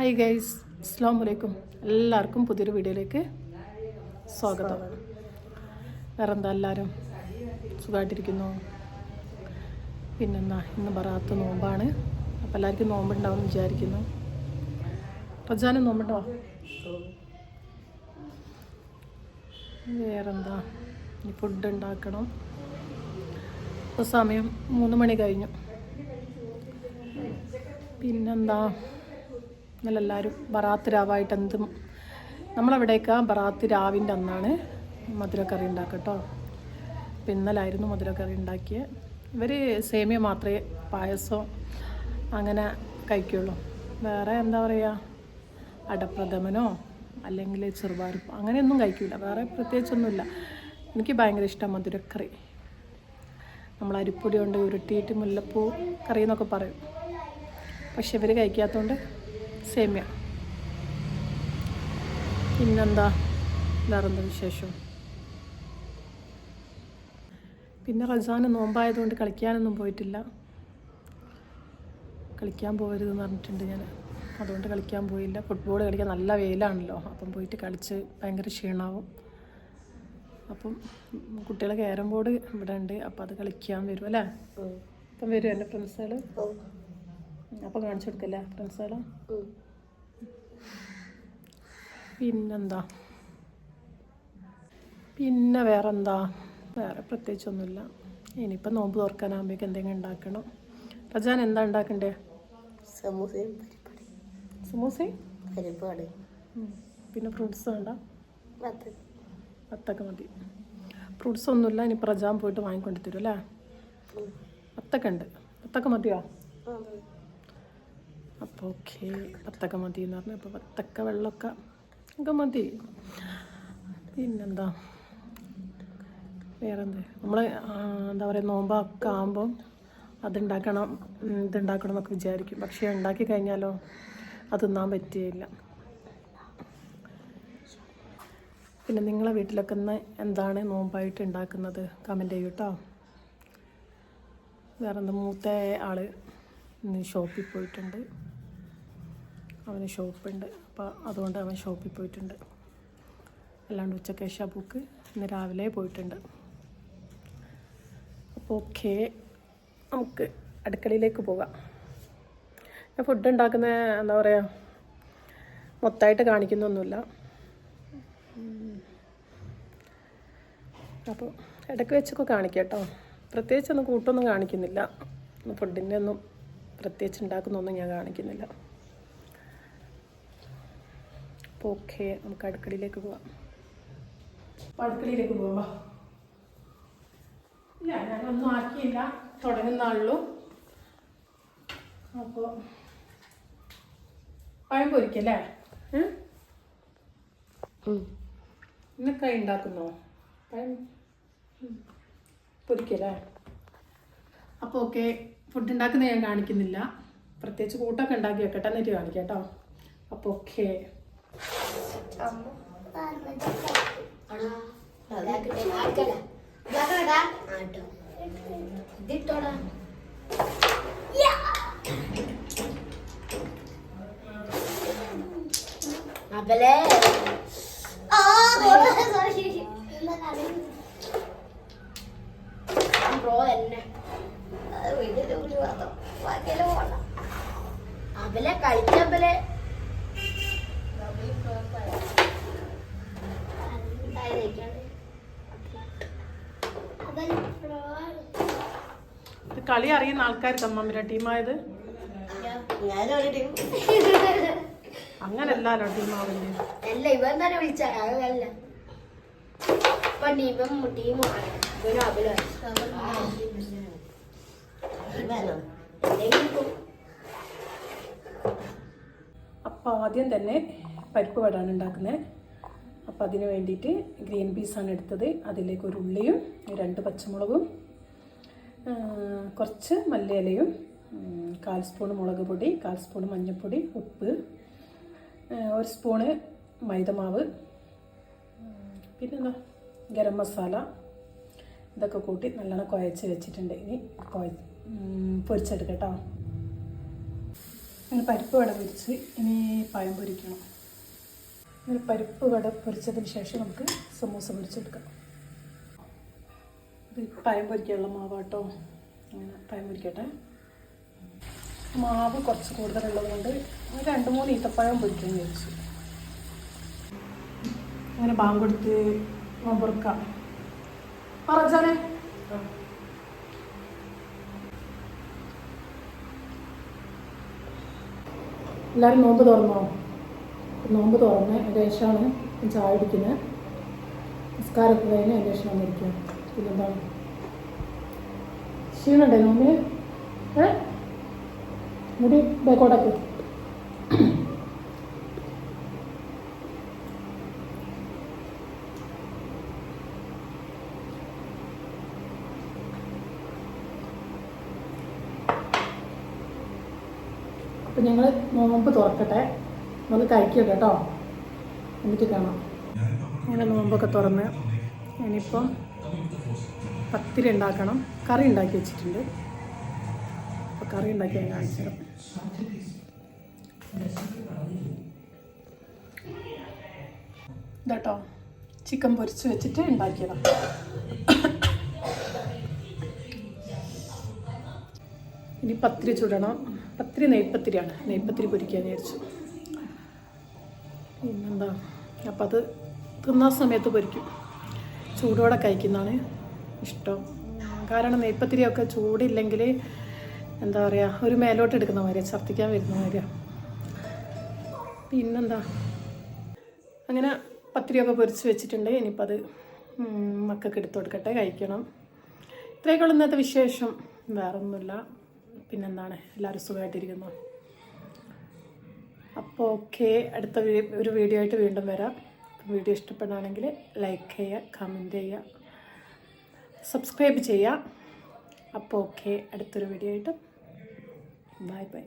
Hi guys അസ്സാം വലൈക്കും എല്ലാവർക്കും പുതിയൊരു വീഡിയോയിലേക്ക് സ്വാഗതം. വേറെ എന്താ എല്ലാവരും സുഖമായിട്ടിരിക്കുന്നു പിന്നെന്താ? ഇന്ന് പറയാത്ത നോമ്പാണ്. അപ്പോൾ എല്ലാവർക്കും നോമ്പുണ്ടാവും വിചാരിക്കുന്നു. റജാനും നോമ്പുണ്ടോ? വേറെന്താ? ഇനി ഫുഡ് ഉണ്ടാക്കണം. ഇപ്പോൾ സമയം മൂന്ന് മണി കഴിഞ്ഞു. പിന്നെന്താ? ഇന്നലെ എല്ലാവരും ബറാത്ത് രാവായിട്ട് എന്തും നമ്മളവിടേക്ക് ബറാത്ത് രാവിന്റെ അന്നാണ് മധുരക്കറി ഉണ്ടാക്കട്ടോ. അപ്പം ഇന്നലായിരുന്നു മധുരക്കറി ഉണ്ടാക്കിയത് ഇവർ സേമിയ മാത്രമേ പായസം അങ്ങനെ കഴിക്കുള്ളൂ. വേറെ എന്താ പറയുക അടപ്രഥമനോ അല്ലെങ്കിൽ ചെറുപയറുപ്പോ അങ്ങനെയൊന്നും കഴിക്കില്ല വേറെ പ്രത്യേകിച്ചൊന്നുമില്ല. എനിക്ക് ഭയങ്കര ഇഷ്ടമാണ് മധുരക്കറി. നമ്മൾ അരിപ്പൊടി കൊണ്ട് ഉരുട്ടിയിട്ട് മുല്ലപ്പൂ കറി എന്നൊക്കെ പറയും. പക്ഷെ ഇവർ കഴിക്കാത്തതുകൊണ്ട് സേമ്യ. പിന്നെന്താ? വേറെന്താ വിശേഷം? പിന്നെ റസാന് നോമ്പായതുകൊണ്ട് കളിക്കാനൊന്നും പോയിട്ടില്ല. കളിക്കാൻ പോകരുതെന്ന് പറഞ്ഞിട്ടുണ്ട് ഞാൻ അതുകൊണ്ട് കളിക്കാൻ പോയില്ല. ഫുട്ബോൾ കളിക്കാൻ നല്ല വെയിലാണല്ലോ. അപ്പം പോയിട്ട് കളിച്ച് ഭയങ്കര ക്ഷീണമാവും അപ്പം കുട്ടികളെ ക്യാരം ബോർഡ് ഇവിടെ ഉണ്ട് അപ്പം അത് കളിക്കാൻ വരും അല്ലേ? അപ്പം വരും എന്റെ ഫ്രണ്ട്സുകൾ അപ്പം കാണിച്ചു കൊടുക്കല്ലേ ഫ്രണ്ട്സുകളെ പിന്നെന്താ? പിന്നെ വേറെന്താ? വേറെ പ്രത്യേകിച്ചൊന്നുമില്ല. ഇനിയിപ്പോൾ നോമ്പ് തുറക്കാനാകുമ്പോഴേക്ക് എന്തെങ്കിലും ഉണ്ടാക്കണം. റജാൻ എന്താ ഉണ്ടാക്കണ്ടേ? സമൂസയും പരിപ്പടി സമൂസ പരിപ്പാട് പിന്നെ ഫ്രൂട്ട്സ് വേണ്ട? അത്തൊക്കെ മതി. ഫ്രൂട്ട്സ് ഒന്നുമില്ല ഇനി പ്രജാൻ പോയിട്ട് വാങ്ങിക്കൊണ്ട് തരും അല്ലേ അത്തൊക്കെ ഉണ്ട്. അത്തൊക്കെ മതിയോ? അപ്പോൾ ഓക്കെ. വത്തക്ക മതി എന്ന് പറഞ്ഞു അപ്പോൾ വത്തക്ക വെള്ളമൊക്കെ ഒക്കെ മതി. പിന്നെന്താ? വേറെന്ത്? നമ്മൾ എന്താ പറയുക നോമ്പൊക്കെ ആകുമ്പോൾ അതുണ്ടാക്കണം ഇതുണ്ടാക്കണം എന്നൊക്കെ വിചാരിക്കും. പക്ഷേ ഉണ്ടാക്കി കഴിഞ്ഞാലോ അത് തിന്നാൻ പറ്റുകയില്ല. പിന്നെ നിങ്ങളെ വീട്ടിലൊക്കെ ഇന്ന് എന്താണ് നോമ്പായിട്ട് ഉണ്ടാക്കുന്നത്? കമന്റ് ചെയ്യൂ കേട്ടോ വേറെ എന്താ മൂത്ത ആൾ ഷോപ്പിൽ പോയിട്ടുണ്ട്. അവന് ഷോപ്പുണ്ട്. അപ്പോൾ അതുകൊണ്ട് അവൻ ഷോപ്പിൽ പോയിട്ടുണ്ട്. അല്ലാണ്ട് ഉച്ചയ്ക്ക് ഷബുക്ക് ഇന്ന് രാവിലെ പോയിട്ടുണ്ട്. അപ്പോൾ ഓക്കെ. നമുക്ക് അടുക്കളയിലേക്ക് പോകാം. ഞാൻ ഫുഡ് ഉണ്ടാക്കുന്ന എന്താ പറയുക മൊത്തമായിട്ട് കാണിക്കുന്നൊന്നുമില്ല. അപ്പോൾ ഇടയ്ക്ക് വെച്ചൊക്കെ കാണിക്കാം കേട്ടോ. പ്രത്യേകിച്ചൊന്നും കൂട്ടൊന്നും കാണിക്കുന്നില്ല. ഫുഡിന്റെ ഒന്നും പ്രത്യേകിച്ച് ഉണ്ടാക്കുന്നൊന്നും ഞാൻ കാണിക്കുന്നില്ല. അപ്പോൾ ഓക്കെ നമുക്ക് അടുക്കളയിലേക്ക് പോവാം. അടുക്കളയിലേക്ക് പോവാം. ഇല്ല ഞാനൊന്നും ആക്കിയില്ല. തുടങ്ങുന്നാളുള്ളൂ. അപ്പോൾ പഴം പൊരിക്കല്ലേ? ഇന്നൊക്കെ ഉണ്ടാക്കുന്നോ? പഴം പൊരിക്കല്ലേ? അപ്പോൾ ഓക്കെ ഫുഡ് ഉണ്ടാക്കുന്നത് ഞാൻ കാണിക്കുന്നില്ല. പ്രത്യേകിച്ച് കൂട്ടൊക്കെ ഉണ്ടാക്കി വെക്കട്ടെ എന്നിട്ട് കാണിക്കാം കേട്ടോ. അപ്പോൾ ഓക്കെ. ഇതിട്ടോടാ അപ്പലേ ബ്രോ തന്നെ അവലെ കളിച്ചപ്പലെ ഇത് കളി അറിയുന്ന ആൾക്കാർ തമ്മിലെ ടീമായത്. അങ്ങനല്ലോ ടീമാവില്ലേ അല്ല ഇവൻ തന്നെ വിളിച്ച അതല്ല ഇപ്പൊ ടീമും ടീമാണ് ഇവനും അവലും അപ്പോൾ ആദ്യം തന്നെ പരിപ്പ് വടാണ് ഉണ്ടാക്കുന്നത് അപ്പോൾ അതിന് വേണ്ടിയിട്ട് ഗ്രീൻ പീസാണ് എടുത്തത്. അതിലേക്ക് ഒരു ഉള്ളിയും രണ്ട് പച്ചമുളകും കുറച്ച് മല്ലിയിലയും കാൽ സ്പൂൺ മുളക് പൊടി കാൽ സ്പൂൺ മഞ്ഞൾപ്പൊടി ഉപ്പ് ഒരു സ്പൂണ് മൈദമാവ് പിന്നെന്താ ഗരം മസാല ഇതൊക്കെ കൂട്ടി നല്ലോണം കുഴച്ച് വെച്ചിട്ടുണ്ട്. ഇനി കുഴ പൊരിച്ചെടുക്കട്ടോ ഇനി പരിപ്പ് വട പൊരിച്ച്. ഇനി പഴം പൊരിക്കണം. അങ്ങനെ പരിപ്പ് വട പൊരിച്ചതിന് ശേഷം നമുക്ക് സമൂസ പൊരിച്ചെടുക്കാം. ഇത് പയം പൊരിക്കാനുള്ള മാവാട്ടോ. അങ്ങനെ പയം പൊരിക്കട്ടെ. മാവ് കുറച്ച് കൂടുതലുള്ളത് കൊണ്ട് രണ്ട് മൂന്ന് ഈത്തപ്പഴം പൊരിക്കാൻ വിചാരിച്ചു. അങ്ങനെ ബാങ്ക് കൊടുത്ത് നോമ്പുറക്കാം പറഞ്ഞാലേ എല്ലാവരും നോമ്പ് തുറന്നോ? നോമ്പ് തുറന്ന് ഏകദേശമാണ് ചായ കുടിക്കുന്നത്. നിസ്കാരത്തിൽ കഴിഞ്ഞ് ഏകദേശം വന്നിരിക്കുക പിന്നെന്താണ് ക്ഷീണുണ്ടേ നോമ്പിന്? ഏ? മുടി ബേക്കോട്ടൊക്കെ അപ്പം ഞങ്ങൾ നോമ്പ് തുറക്കട്ടെ. നമ്മൾ കഴിക്കട്ടെ കേട്ടോ. എന്നിട്ട് കാണാം. ഇങ്ങനെ നോമ്പൊക്കെ തുറന്ന് ഇനിയിപ്പം പത്തിരി ഉണ്ടാക്കണം. കറി ഉണ്ടാക്കി വെച്ചിട്ടുണ്ട്. അപ്പോൾ കറി ഉണ്ടാക്കി ഞാൻ കാണിച്ചു തരാം. ഇതാട്ടോ ചിക്കൻ പൊരിച്ച് വെച്ചിട്ട് ഉണ്ടാക്കിയതാണ് ഇനി പത്തിരി ചുടണം. പത്തിരി നെയ്പ്പത്തിരിയാണ് നെയ്പ്പത്തിരി പൊരിക്കാൻ വിചാരിച്ചു. പിന്നെന്താ അപ്പം അത് തിന്നാൻ സമയത്ത് പൊരിക്കും. ചൂടോടെ കഴിക്കുന്നതാണ് ഇഷ്ടം. കാരണം നെയ്പ്പത്തിരിയൊക്കെ ചൂടില്ലെങ്കിൽ എന്താ പറയുക ഒരു മേലോട്ട് എടുക്കുന്ന മാതിരി ഛർദ്ദിക്കാൻ വരുന്ന മാതിരിയാണ് പിന്നെന്താ? അങ്ങനെ പത്തിരിയൊക്കെ പൊരിച്ച് വെച്ചിട്ടുണ്ട്. ഇനിയിപ്പോൾ അത് മക്കൾക്ക് എടുത്തു കൊടുക്കട്ടെ കഴിക്കണം. ഇത്രയൊക്കെയുള്ള ഇന്നത്തെ വിശേഷം. വേറൊന്നുമില്ല. പിന്നെന്താണ്? എല്ലാവരും സുഖമായിട്ടിരിക്കുന്നു. അപ്പോൾ ഓക്കെ. അടുത്ത ഒരു വീഡിയോ ആയിട്ട് വീണ്ടും വരാം. വീഡിയോ ഇഷ്ടപ്പെടുകയാണെങ്കിൽ ലൈക്ക് ചെയ്യുക കമന്റ് ചെയ്യുക സബ്സ്ക്രൈബ് ചെയ്യുക. അപ്പോൾ ഓക്കെ. അടുത്തൊരു വീഡിയോ ആയിട്ട്. Bye bye.